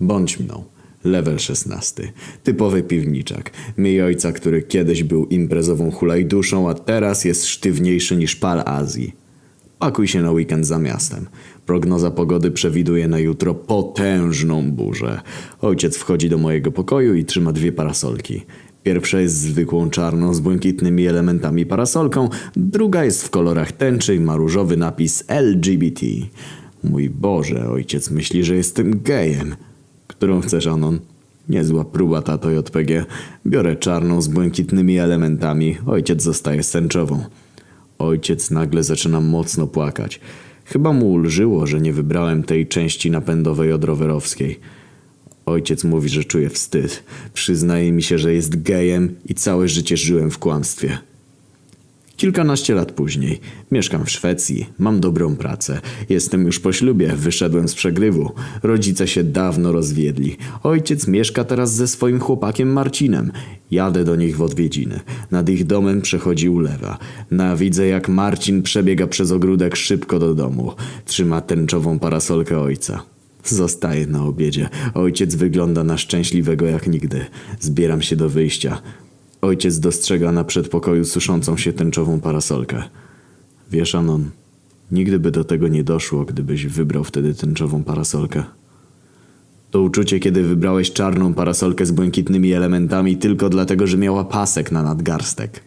Bądź mną. Level 16. Typowy piwniczak. Miej ojca, który kiedyś był imprezową hulajduszą, a teraz jest sztywniejszy niż pal Azji. Pakuj się na weekend za miastem. Prognoza pogody przewiduje na jutro potężną burzę. Ojciec wchodzi do mojego pokoju i trzyma dwie parasolki. Pierwsza jest zwykłą czarną z błękitnymi elementami parasolką, druga jest w kolorach tęczy i ma różowy napis LGBT. Mój Boże, ojciec myśli, że jestem gejem. Którą chcesz, Anon? Niezła próba, tato JPG. Biorę czarną z błękitnymi elementami, ojciec zostaje z tęczową. Ojciec nagle zaczyna mocno płakać. Chyba mu ulżyło, że nie wybrałem tej części napędowej od rowerowskiej. Ojciec mówi, że czuje wstyd. Przyznaje mi się, że jest gejem i całe życie żyłem w kłamstwie. Kilkanaście lat później mieszkam w Szwecji, mam dobrą pracę, jestem już po ślubie, wyszedłem z przegrywu. Rodzice się dawno rozwiedli. Ojciec mieszka teraz ze swoim chłopakiem Marcinem. Jadę do nich w odwiedziny. Nad ich domem przechodzi ulewa. Na widzę jak Marcin przebiega przez ogródek szybko do domu. Trzyma tęczową parasolkę ojca. Zostaję na obiedzie. Ojciec wygląda na szczęśliwego jak nigdy. Zbieram się do wyjścia. Ojciec dostrzega na przedpokoju suszącą się tęczową parasolkę. Wiesz, Anon, nigdy by do tego nie doszło, gdybyś wybrał wtedy tęczową parasolkę. To uczucie, kiedy wybrałeś czarną parasolkę z błękitnymi elementami tylko dlatego, że miała pasek na nadgarstek.